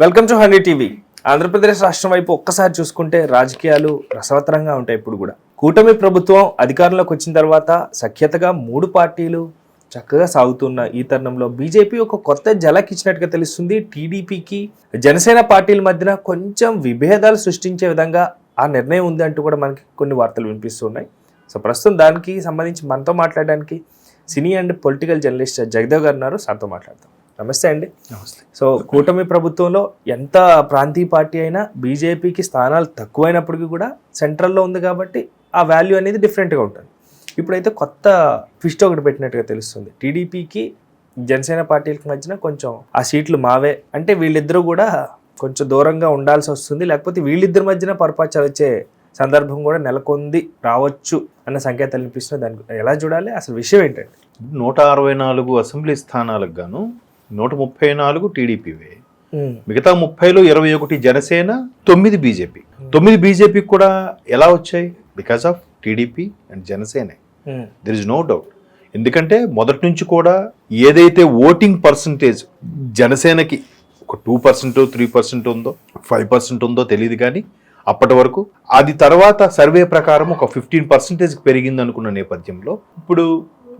Welcome to Handri TV. Andhra Pradesh రాష్ట్రం వైపు ఒక్కసారి చూసుకుంటే రాజకీయాలు రసవత్తరంగా ఉంటాయి ఇప్పుడు కూడా. కూటమి ప్రభుత్వం అధికారంలోకి వచ్చిన తర్వాత సఖ్యతగా మూడు పార్టీలు చక్కగా సాగుతున్న ఈ తరుణంలో బీజేపీ ఒక కొత్త జలక్ ఇచ్చినట్టుగా తెలుస్తుంది టీడీపీకి. జనసేన పార్టీల మధ్యన కొంచెం విభేదాలు సృష్టించే విధంగా ఆ నిర్ణయం ఉంది అంటూ కూడా మనకి కొన్ని వార్తలు వినిపిస్తున్నాయి. సో ప్రస్తుతం దానికి సంబంధించి మనతో మాట్లాడడానికి cine and political journalist Jagadev గారు ఉన్నారు. సార్తో మాట్లాడతాం నమస్తే అండి. నమస్తే. సో కూటమి ప్రభుత్వంలో ఎంత ప్రాంతీయ పార్టీ అయినా బీజేపీకి స్థానాలు తక్కువైనప్పటికీ కూడా సెంట్రల్లో ఉంది కాబట్టి ఆ వాల్యూ అనేది డిఫరెంట్గా ఉంటుంది. ఇప్పుడైతే కొత్త ఫిస్ట్ ఒకటి పెట్టినట్టుగా తెలుస్తుంది. టీడీపీకి జనసేన పార్టీలకు మధ్యన కొంచెం ఆ సీట్లు మావే. అంటే వీళ్ళిద్దరూ కూడా కొంచెం దూరంగా ఉండాల్సి వస్తుంది. లేకపోతే వీళ్ళిద్దరి మధ్యన పొరపాచాలు వచ్చే సందర్భం కూడా నెలకొంది రావచ్చు అన్న సంకేతాలు వినిపిస్తున్నాయి దానికి ఎలా చూడాలి? అసలు విషయం ఏంటండి? నూట అరవై నాలుగు అసెంబ్లీ స్థానాలకు గాను నూట ముప్పై నాలుగు టీడీపీవే. మిగతా ముప్పైలో ఇరవై ఒకటి జనసేన తొమ్మిది బీజేపీ. తొమ్మిది బీజేపీకి కూడా ఎలా వచ్చాయి? బికాస్ ఆఫ్ టీడీపీ అండ్ జనసేనే. దెర్ ఇస్ నో డౌట్ ఎందుకంటే మొదటి నుంచి కూడా ఏదైతే ఓటింగ్ పర్సంటేజ్ జనసేనకి ఒక టూ పర్సెంట్ త్రీ పర్సెంట్ ఉందో ఫైవ్ పర్సెంట్ ఉందో తెలియదు కానీ అప్పటి వరకు అది తర్వాత సర్వే ప్రకారం ఒక ఫిఫ్టీన్ పర్సెంటేజ్కి పెరిగింది అనుకున్న నేపథ్యంలో ఇప్పుడు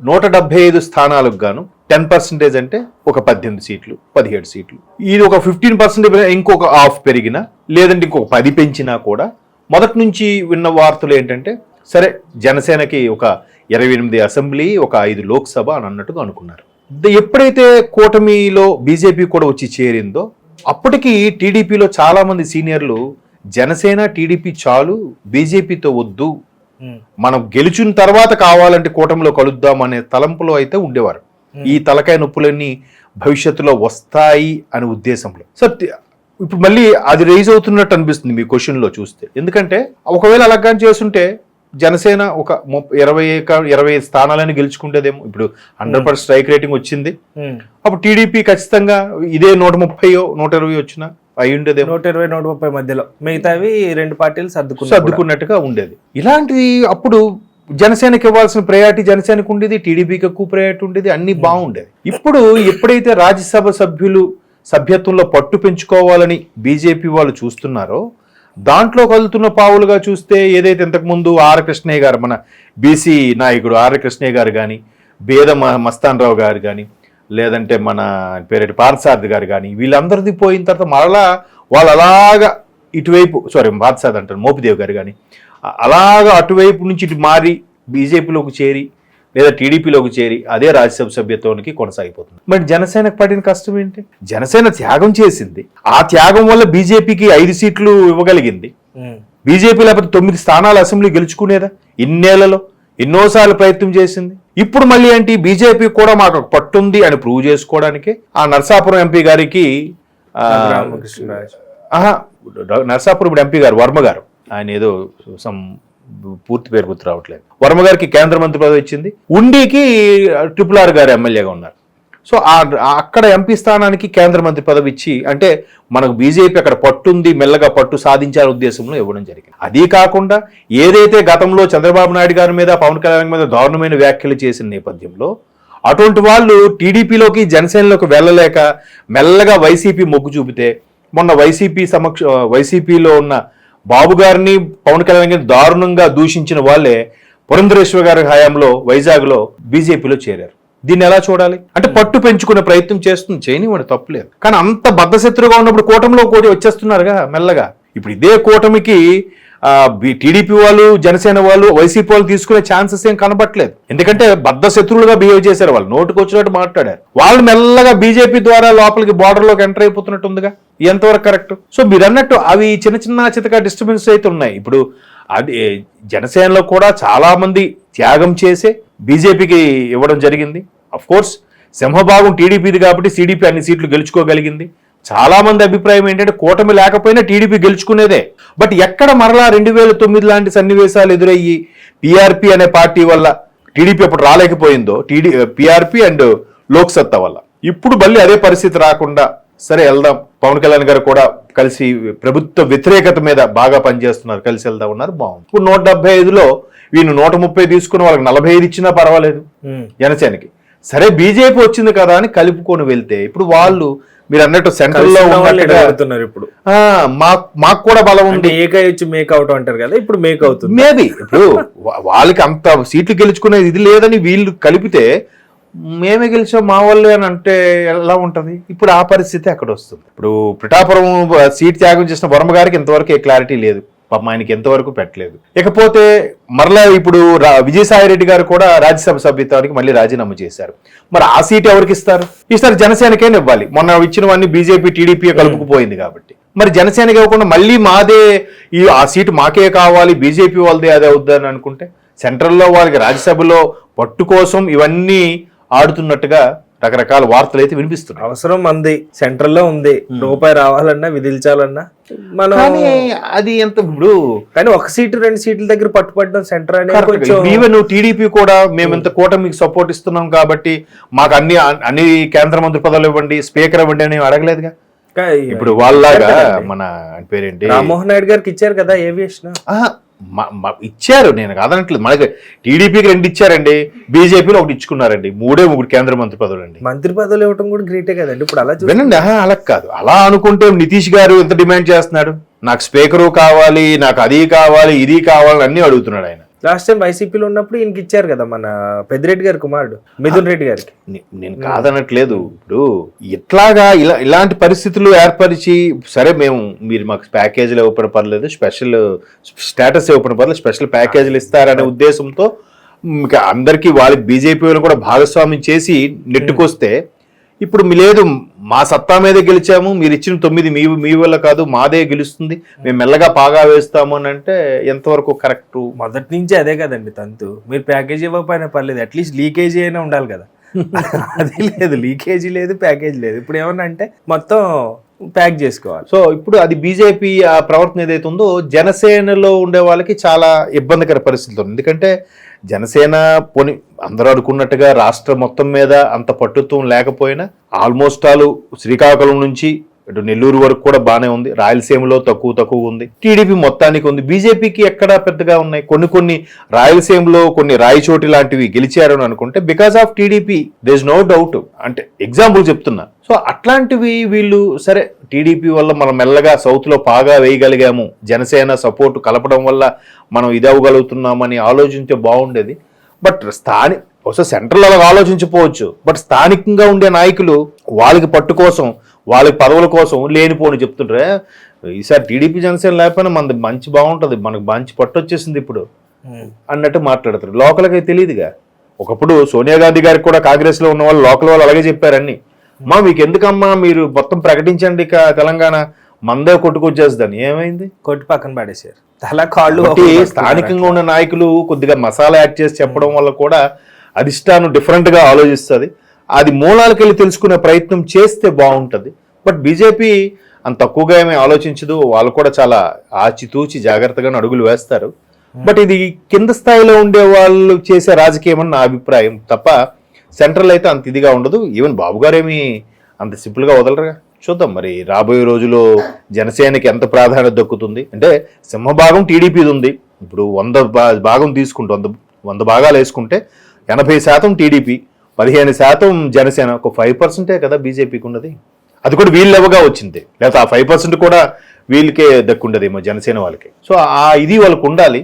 నూట డెబ్బై ఐదు స్థానాలకు గాను టెన్ పర్సెంటేజ్ అంటే ఒక పద్దెనిమిది సీట్లు పదిహేడు సీట్లు. ఇది ఒక ఫిఫ్టీన్ పర్సెంట్ ఇంకొక హాఫ్ పెరిగినా లేదంటే ఇంకొక పది పెంచినా కూడా మొదటి నుంచి విన్న వార్తలు ఏంటంటే సరే జనసేనకి ఒక ఇరవై ఎనిమిది అసెంబ్లీ ఒక ఐదు లోక్సభ అని అన్నట్టుగా అనుకున్నారు. ఎప్పుడైతే కూటమిలో బీజేపీ కూడా వచ్చి చేరిందో అప్పటికి టీడీపీలో చాలా మంది సీనియర్లు జనసేన టీడీపీ చాలు బీజేపీతో వద్దు మనం గెలిచిన తర్వాత కావాలంటే కూటమిలో కలుద్దాం అనే తలంపులో అయితే ఉండేవారు. ఈ తలకాయ నొప్పులన్నీ భవిష్యత్తులో వస్తాయి అనే ఉద్దేశంలో. సో టి- ఇప్పుడు మళ్ళీ అది రైజ్ అవుతున్నట్టు అనిపిస్తుంది మీ క్వశ్చన్లో చూస్తే. ఎందుకంటే ఒకవేళ అలాగని చేస్తుంటే జనసేన ఒక ముప్ప ఇరవై ఇరవై స్థానాలని గెలుచుకుంటేదేమో. ఇప్పుడు హండ్రెడ్ పర్సెంట్ స్ట్రైక్ రేటింగ్ వచ్చింది. అప్పుడు టీడీపీ ఖచ్చితంగా ఇదే నూట ముప్పైయో నూట ఇరవై వచ్చినా అయి ఉండేదేమో. నూట ఇరవై నూట ముప్పై మధ్యలో. మిగతావి రెండు పార్టీలు సర్దుకున్నారు సర్దుకున్నట్టుగా ఉండేది. ఇలాంటివి అప్పుడు జనసేనకి ఇవ్వాల్సిన ప్రయారిటీ జనసేనకు ఉండేది టీడీపీకి ఎక్కువ ప్రయారిటీ ఉండేది అన్ని బాగుండేది ఇప్పుడు ఎప్పుడైతే రాజ్యసభ సభ్యులు సభ్యత్వంలో పట్టు పెంచుకోవాలని బీజేపీ వాళ్ళు చూస్తున్నారో దాంట్లో కదులుతున్న పావులుగా చూస్తే ఏదైతే ఇంతకుముందు ఆర్ కృష్ణయ్య గారు మన బీసీ నాయకుడు ఆర్ కృష్ణయ్య గారు కానీ బేద మస్తాన్ రావు గారు కానీ లేదంటే మన పేరేటి పార్థసారథి గారు కానీ వీళ్ళందరిది పోయిన తర్వాత మరలా వాళ్ళు అలాగా ఇటువైపు సారీ పార్థసారథి అంటారు మోపిదేవ్ గారు కానీ అలాగా అటువైపు నుంచి ఇటు మారి బీజేపీలోకి చేరి లేదా టీడీపీలోకి చేరి అదే రాజ్యసభ సభ్యత్వానికి కొనసాగిపోతుంది. మరి జనసేనకు పడిన కష్టం ఏంటి? జనసేన త్యాగం చేసింది. ఆ త్యాగం వల్ల బీజేపీకి ఐదు సీట్లు ఇవ్వగలిగింది. బీజేపీ లేకపోతే తొమ్మిది స్థానాలు అసెంబ్లీ గెలుచుకునేదా? ఇన్నేళ్ళలో ఎన్నోసార్లు ప్రయత్నం చేసింది. ఇప్పుడు మళ్ళీ ఏంటి? బీజేపీ కూడా మాకు పట్టుంది అని ప్రూవ్ చేసుకోవడానికి ఆ నర్సాపురం ఎంపీ గారికి నర్సాపురం ఎంపీ గారు వర్మ గారు. ఆయన ఏదో సమ్ పూర్తి పేరు గుర్తు రావట్లేదు. వర్మ గారికి కేంద్ర మంత్రి పదవి ఇచ్చింది. ఉండికి ట్రిపుల్ ఆర్ గారు ఎమ్మెల్యేగా ఉన్నారు. సో అక్కడ ఎంపీ స్థానానికి కేంద్ర మంత్రి పదవి ఇచ్చి అంటే మనకు బీజేపీ అక్కడ పట్టుంది మెల్లగా పట్టు సాధించాలనే ఉద్దేశంలో ఇవ్వడం జరిగింది. అదీ కాకుండా ఏదైతే గతంలో చంద్రబాబు నాయుడు గారి మీద పవన్ కళ్యాణ్ మీద దారుణమైన వ్యాఖ్యలు చేసిన నేపథ్యంలో అటువంటి వాళ్ళు టీడీపీలోకి జనసేనలోకి వెళ్ళలేక మెల్లగా వైసీపీ మొగ్గు చూపితే మొన్న వైసీపీ సమక్ష వైసీపీలో ఉన్న బాబు గారిని పవన్ కళ్యాణ్ గారిని దారుణంగా దూషించిన వాళ్ళే పురంధరేశ్వర గారి హయాంలో వైజాగ్లో బీజేపీలో చేరారు. దీన్ని ఎలా చూడాలి? అంటే పట్టు పెంచుకునే ప్రయత్నం చేస్తుంది. చేయనివ్వండి తప్పులేదు. కానీ అంత బద్ధశత్రుగా ఉన్నప్పుడు కూటమిలో కూడా వచ్చేస్తున్నారుగా మెల్లగా. ఇప్పుడు ఇదే కూటమికి టీడీపీ వాళ్ళు జనసేన వాళ్ళు వైసీపీ వాళ్ళు తీసుకునే ఛాన్సెస్ ఏం కనబట్లేదు ఎందుకంటే బద్ద శత్రువులుగా బిహేవ్ చేశారు వాళ్ళు. నోటుకు వచ్చినట్టు మాట్లాడారు. వాళ్ళు మెల్లగా బీజేపీ ద్వారా లోపలికి border లోకి ఎంటర్ అయిపోతున్నట్టు ఉందిగా. ఎంతవరకు కరెక్ట్ సో మీరు అన్నట్టు అవి చిన్న చిన్న చితక డిస్టర్బెన్స్ అయితే ఉన్నాయి. ఇప్పుడు అది జనసేనలో కూడా చాలా మంది త్యాగం చేసే బీజేపీకి ఇవ్వడం జరిగింది. అఫ్ కోర్స్ సింహభాగం టీడీపీది కాబట్టి సిడిపి అన్ని సీట్లు గెలుచుకోగలిగింది. చాలా మంది అభిప్రాయం ఏంటంటే కూటమి లేకపోయినా టీడీపీ గెలుచుకునేదే. బట్ ఎక్కడ మరలా రెండు వేల తొమ్మిది లాంటి సన్నివేశాలు ఎదురయ్యి పిఆర్పి అనే పార్టీ వల్ల టీడీపీ అప్పుడు రాలేకపోయిందో టీడీ పిఆర్పి అండ్ లోక్సత్తా వల్ల. ఇప్పుడు మళ్ళీ అదే పరిస్థితి రాకుండా సరే వెళ్దాం. పవన్ కళ్యాణ్ గారు కూడా కలిసి ప్రభుత్వ వ్యతిరేకత మీద బాగా పనిచేస్తున్నారు. కలిసి వెళ్దాం ఉన్నారు బాగుంది. ఇప్పుడు నూట డెబ్బై ఐదులో వీళ్ళు నూట ముప్పై తీసుకుని వాళ్ళకి నలభై ఐదు ఇచ్చినా పర్వాలేదు. జనసేనకి. సరే బీజేపీ వచ్చింది కదా అని కలుపుకొని వెళ్తే ఇప్పుడు వాళ్ళు మీరు అన్నట్టు సెంట్రల్లో కలిసి ఉన్న వాళ్ళు ఉన్నట్టుగా ఎగబడుతున్నారు ఇప్పుడు. ఆ, మాకు మాకు కూడా బలం ఉంది. అంటే ఏకై వచ్చి మేక్ అవుట్ అంటారు కదా ఇప్పుడు మేక్ అవుతుంది మేబీ ఇప్పుడు వాళ్ళకి అంత సీట్లు గెలుచుకునే ఇది లేదని వీళ్ళు కలిపితే మేమే గెలిచాం మా వాళ్ళు అని అంటే ఎలా ఉంటది? ఇప్పుడు ఆ పరిస్థితి అక్కడ వస్తుంది. ఇప్పుడు పిఠాపురం సీట్ త్యాగం చేసిన వర్మ గారికి ఇంతవరకు ఏ క్లారిటీ లేదు. పాపం ఆయనకి ఎంతవరకు పెట్టలేదు. ఇకపోతే మరలా ఇప్పుడు రా- విజయసాయి రెడ్డి గారు కూడా రాజ్యసభ సభ్యత్వానికి మళ్ళీ రాజీనామా చేశారు. మరి ఆ సీట్ ఎవరికి ఇస్తారు? ఈసారి జనసేనకేనే ఇవ్వాలి? మొన్న ఇచ్చినవన్నీ బీజేపీ టీడీపీ కలుపుకుపోయింది కాబట్టి. మరి జనసేనకి ఇవ్వకుండా మళ్ళీ మాదే ఈ ఆ సీటు మాకే కావాలి బీజేపీ వాళ్ళదే అదే అవుద్దని అనుకుంటే సెంట్రల్లో వాళ్ళకి రాజ్యసభలో పట్టు కోసం ఇవన్నీ ఆడుతున్నట్టుగా రకరకాల వార్తలు అయితే వినిపిస్తున్నాయి. అవసరం మంది సెంట్రల్లో ఉంది రూపాయి రావాలన్నా విధించాలన్నా మనం కానీ అది ఎంత ఇప్పుడు కానీ ఒక సీటు రెండు సీట్ల దగ్గర పట్టుపడడం సెంటర్ అనేది ఈవెన్ టీడీపీ కూడా మేము ఇంత కూటమికి సపోర్ట్ ఇస్తున్నాం కాబట్టి మాకు అన్ని అన్ని కేంద్ర మంత్రి పదవులు ఇవ్వండి స్పీకర్ ఇవ్వండి అని అడగలేదుగా? ఇప్పుడు వాళ్ళలాగా కదండి. మన పేరేంటి? రామ్మోహన్ నాయుడు గారికి ఇచ్చారు కదా ఏవియేషన్ ఇచ్చారు నేను కాదనట్లేదు. మనకి టీడీపీకి రెండు ఇచ్చారండి బీజేపీలో ఒకటి ఇచ్చుకున్నారండి. మూడే ముగ్గురు కేంద్ర మంత్రి పదవులు అండి. మంత్రి పదవులు ఇవ్వడం కూడా గ్రేటే కదండి. ఇప్పుడు అలా వినండి అలా కాదు. అలా అనుకుంటే నితీష్ గారు ఎంత డిమాండ్ చేస్తున్నాడు? నాకు స్పీకరు కావాలి నాకు అది కావాలి ఇది కావాలి అన్ని అడుగుతున్నాడు ఆయన. లాస్ట్ టైం వైసీపీలో ఉన్నప్పుడు ఈయనకి ఇచ్చారు కదా మన పెద్దిరెడ్డి గారి కుమారుడు మిథున్ రెడ్డి గారికి. నేను కాదనట్లేదు. ఇప్పుడు ఇట్లాగా ఇలా ఇలాంటి పరిస్థితులు ఏర్పరిచి సరే మేము మీరు మాకు ప్యాకేజీలు ఇవ్వడం పర్లేదు స్పెషల్ స్టేటస్ ఇవ్వడం పర్లేదు స్పెషల్ ప్యాకేజీలు ఇస్తారనే ఉద్దేశంతో అందరికీ వాళ్ళకి బీజేపీ కూడా భాగస్వామ్యం చేసి నెట్టుకొస్తే ఇప్పుడు మీ లేదు మా సత్తా మీదే గెలిచాము మీరు ఇచ్చిన తొమ్మిది మీ మీ వల్ల కాదు మాదే గెలుస్తుంది. మేము మెల్లగా పాగా వేస్తాము అని అంటే ఎంతవరకు కరెక్ట్ మొదటి నుంచి అదే కదండి తంతు. మీరు ప్యాకేజ్ ఇవ్వకపోయినా పర్లేదు అట్లీస్ట్ లీకేజీ అయినా ఉండాలి కదా. అది లేదు లీకేజీ లేదు ప్యాకేజ్ లేదు. ఇప్పుడు ఏమన్నా అంటే మొత్తం ప్యాక్ చేసుకోవాలి. సో ఇప్పుడు అది బీజేపీ ఆ ప్రవర్తన ఏదైతే ఉందో జనసేనలో ఉండే వాళ్ళకి చాలా ఇబ్బందికర పరిస్థితులు ఎందుకంటే జనసేన పోని అందరూ అనుకున్నట్టుగా రాష్ట్రం మొత్తం మీద అంత పట్టుత్వం లేకపోయినా ఆల్మోస్ట్ ఆల్ శ్రీకాకుళం నుంచి ఇటు నెల్లూరు వరకు కూడా బాగానే ఉంది. రాయలసీమలో తక్కువ తక్కువ ఉంది. టీడీపీ మొత్తానికి ఉంది. బీజేపీకి ఎక్కడ పెద్దగా ఉన్నాయి? కొన్ని కొన్ని రాయలసీమలో కొన్ని రాయచోటి లాంటివి గెలిచారని అనుకుంటే because of TDP there's no doubt అంటే ఎగ్జాంపుల్ చెప్తున్నా. సో అట్లాంటివి వీళ్ళు సరే టీడీపీ వల్ల మనం మెల్లగా సౌత్లో బాగా పాగా వేయగలిగాము. జనసేన సపోర్ట్ కలపడం వల్ల మనం ఇది అవ్వగలుగుతున్నామని ఆలోచించే బాగుండేది బట్ స్థాని బహుశా సెంట్రల్ అలా ఆలోచించకపోవచ్చు బట్ స్థానికంగా ఉండే నాయకులు వాళ్ళకి పట్టు కోసం వాళ్ళకి పదవుల కోసం లేనిపోని చెప్తుంటారే ఈసారి టీడీపీ జనసేన లేకపోయినా మనది మంచి బాగుంటుంది. మనకు మంచి పట్టు వచ్చేసింది ఇప్పుడు అన్నట్టు మాట్లాడతారు. లోకల్కి తెలియదుగా ఒకప్పుడు సోనియా గాంధీ గారికి కూడా కాంగ్రెస్లో ఉన్న వాళ్ళు లోకల్ వాళ్ళు అలాగే చెప్పారన్ని మా మీకు ఎందుకమ్మా మీరు మొత్తం ప్రకటించండి ఇక తెలంగాణ. మందే కొట్టుకొచ్చేస్తుందని. ఏమైంది? కొట్టి పక్కన పడేసారు తల కాళ్ళు స్థానికంగా ఉన్న నాయకులు కొద్దిగా మసాలా యాడ్ చేసి చెప్పడం వల్ల కూడా అధిష్టానం డిఫరెంట్గా ఆలోచిస్తుంది. అది మూలాలకు వెళ్ళి తెలుసుకునే ప్రయత్నం చేస్తే బాగుంటుంది. బట్ బీజేపీ అంత తక్కువగా ఏమీ ఆలోచించదు. వాళ్ళు కూడా చాలా ఆచితూచి జాగ్రత్తగా అడుగులు వేస్తారు. బట్ ఇది కింద స్థాయిలో ఉండే వాళ్ళు చేసే రాజకీయం అని నా అభిప్రాయం తప్ప సెంట్రల్ అయితే అంత ఇదిగా ఉండదు. ఈవెన్ బాబు గారేమి అంత సింపుల్గా వదలరుగా? చూద్దాం మరి రాబోయే రోజుల్లో జనసేనకి ఎంత ప్రాధాన్యత దక్కుతుంది? అంటే సింహభాగం టీడీపీది ఉంది. ఇప్పుడు వంద భాగం తీసుకుంటే వంద వంద భాగాలు వేసుకుంటే ఎనభై శాతం టీడీపీ పదిహేను శాతం జనసేన ఒక ఫైవ్ పర్సెంటే కదా బీజేపీకి ఉన్నది అది కూడా వీళ్ళెవగా వచ్చింది? లేకపోతే ఆ ఫైవ్ పర్సెంట్ కూడా వీళ్ళకే దక్కుండదేమో జనసేన వాళ్ళకి. సో ఆ ఇది వాళ్ళకు ఉండాలి